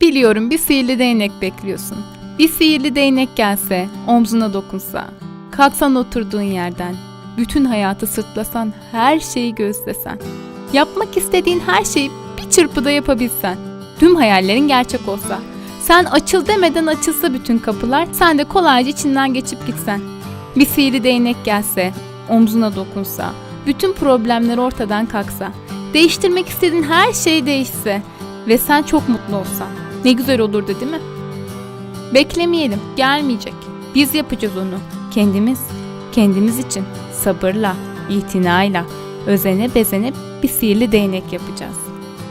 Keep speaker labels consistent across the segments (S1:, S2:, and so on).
S1: Biliyorum bir sihirli değnek bekliyorsun. Bir sihirli değnek gelse, omzuna dokunsa, kalksan oturduğun yerden, bütün hayatı sırtlasan, her şeyi gözlesen, yapmak istediğin her şeyi bir çırpıda yapabilsen, tüm hayallerin gerçek olsa, sen açıl demeden açılsa bütün kapılar, sen de kolayca içinden geçip gitsen. Bir sihirli değnek gelse, omzuna dokunsa, bütün problemler ortadan kalksa, değiştirmek istediğin her şey değişse ve sen çok mutlu olsan. Ne güzel olurdu değil mi? Beklemeyelim, gelmeyecek. Biz yapacağız onu. Kendimiz, kendimiz için sabırla, itinayla, özene bezene bir sihirli değnek yapacağız.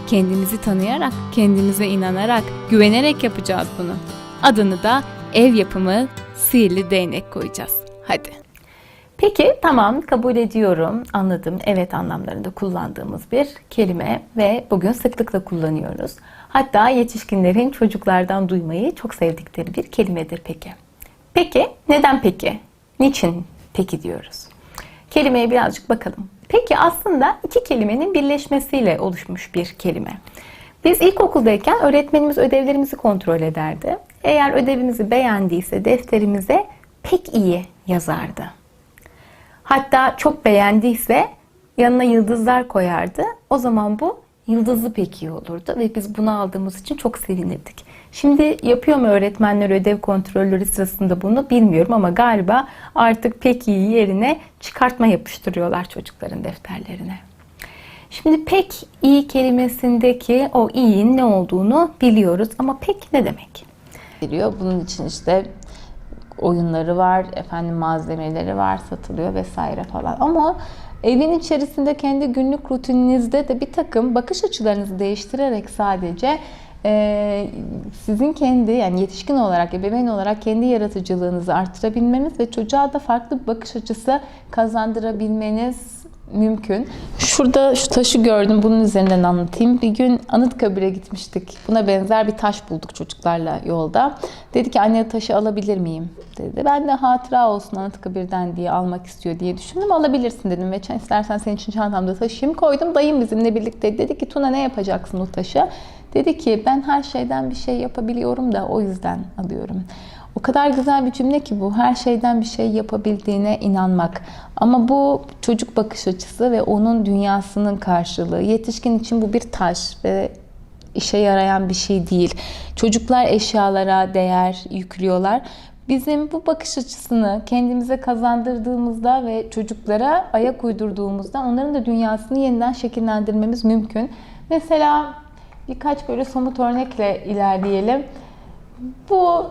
S1: Kendimizi tanıyarak, kendimize inanarak, güvenerek yapacağız bunu. Adını da ev yapımı sihirli değnek koyacağız. Hadi. Peki tamam kabul ediyorum, anladım. Evet anlamlarında kullandığımız bir kelime ve bugün sıklıkla kullanıyoruz. Hatta yetişkinlerin çocuklardan duymayı çok sevdikleri bir kelimedir peki. Peki neden peki? Niçin peki diyoruz? Kelimeye birazcık bakalım. Peki aslında iki kelimenin birleşmesiyle oluşmuş bir kelime. Biz ilkokuldayken öğretmenimiz ödevlerimizi kontrol ederdi. Eğer ödevimizi beğendiyse defterimize pek iyi yazardı. Hatta çok beğendiyse yanına yıldızlar koyardı. O zaman bu yıldızlı pek iyi olurdu ve biz bunu aldığımız için çok sevinirdik. Şimdi yapıyor mu öğretmenler ödev kontrolleri sırasında bunu bilmiyorum ama galiba artık pek iyi yerine çıkartma yapıştırıyorlar çocukların defterlerine. Şimdi pek iyi kelimesindeki o iyinin ne olduğunu biliyoruz ama pek ne demek?
S2: geliyor. Bunun için işte oyunları var, efendim malzemeleri var, satılıyor vesaire falan. Ama evin içerisinde kendi günlük rutininizde de bir takım bakış açılarınızı değiştirerek sadece e, sizin kendi yani yetişkin olarak, ebeveyn olarak kendi yaratıcılığınızı arttırabilmeniz ve çocuğa da farklı bir bakış açısı kazandırabilmeniz mümkün. Şurada şu taşı gördüm. Bunun üzerinden anlatayım. Bir gün Anıtkabir'e gitmiştik. Buna benzer bir taş bulduk çocuklarla yolda. Dedi ki anne taşı alabilir miyim? dedi. Ben de hatıra olsun Anıtkabir'den diye almak istiyor diye düşündüm. Alabilirsin dedim ve istersen senin için çantamda taşıyayım. Koydum. Dayım bizimle birlikte dedi ki Tuna ne yapacaksın o taşı? Dedi ki ben her şeyden bir şey yapabiliyorum da o yüzden alıyorum. O kadar güzel bir cümle ki bu. Her şeyden bir şey yapabildiğine inanmak. Ama bu çocuk bakış açısı ve onun dünyasının karşılığı. Yetişkin için bu bir taş ve işe yarayan bir şey değil. Çocuklar eşyalara değer yüklüyorlar. Bizim bu bakış açısını kendimize kazandırdığımızda ve çocuklara ayak uydurduğumuzda onların da dünyasını yeniden şekillendirmemiz mümkün. Mesela birkaç böyle somut örnekle ilerleyelim. Bu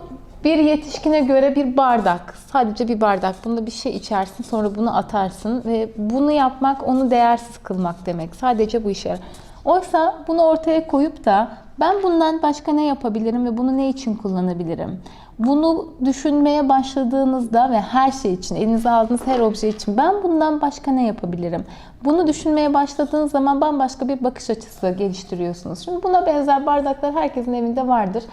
S2: bir yetişkine göre bir bardak. Sadece bir bardak. Bunda bir şey içersin sonra bunu atarsın ve bunu yapmak onu değersiz kılmak demek. Sadece bu işe. Oysa bunu ortaya koyup da ben bundan başka ne yapabilirim ve bunu ne için kullanabilirim? Bunu düşünmeye başladığınızda ve her şey için, elinize aldığınız her obje için ben bundan başka ne yapabilirim? Bunu düşünmeye başladığınız zaman bambaşka bir bakış açısı geliştiriyorsunuz. Şimdi buna benzer bardaklar herkesin evinde vardır.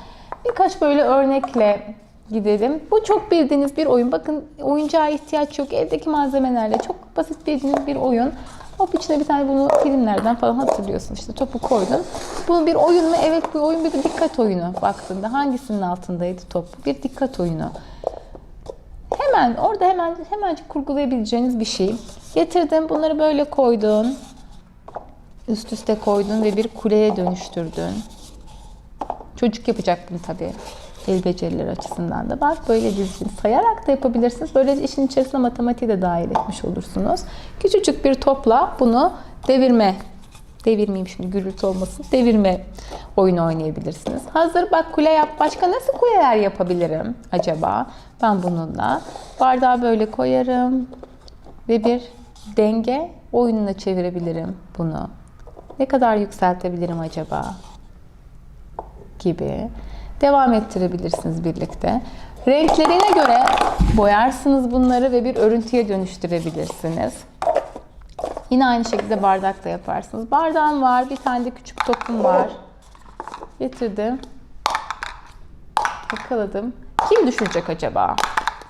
S2: Birkaç böyle örnekle gidelim. Bu çok bildiğiniz bir oyun. Bakın oyuncağa ihtiyaç yok. Evdeki malzemelerle çok basit bildiğiniz bir oyun. Hop içine bir tane bunu filmlerden falan hatırlıyorsun. İşte topu koydun. Bu bir oyun mu? Evet bu oyun bir dikkat oyunu baktığında. Hangisinin altındaydı top? Bir dikkat oyunu. Hemen orada hemen hemencik kurgulayabileceğiniz bir şey. Getirdin bunları böyle koydun. Üst üste koydun ve bir kuleye dönüştürdün. Çocuk yapacak bunu tabii. El becerileri açısından da var. Böyle dizgin sayarak da yapabilirsiniz. Böyle işin içerisine matematiği de dahil etmiş olursunuz. Küçücük bir topla bunu devirme, devirmeyeyim şimdi gürültü olmasın, devirme oyunu oynayabilirsiniz. Hazır bak kule yap. Başka nasıl kuleler yapabilirim acaba? Ben bununla bardağı böyle koyarım ve bir denge oyununa çevirebilirim bunu. Ne kadar yükseltebilirim acaba? gibi devam ettirebilirsiniz birlikte. Renklerine göre boyarsınız bunları ve bir örüntüye dönüştürebilirsiniz. Yine aynı şekilde bardakla yaparsınız. Bardağım var, bir tane de küçük topum var. Getirdim. Yakaladım. Kim düşürecek acaba?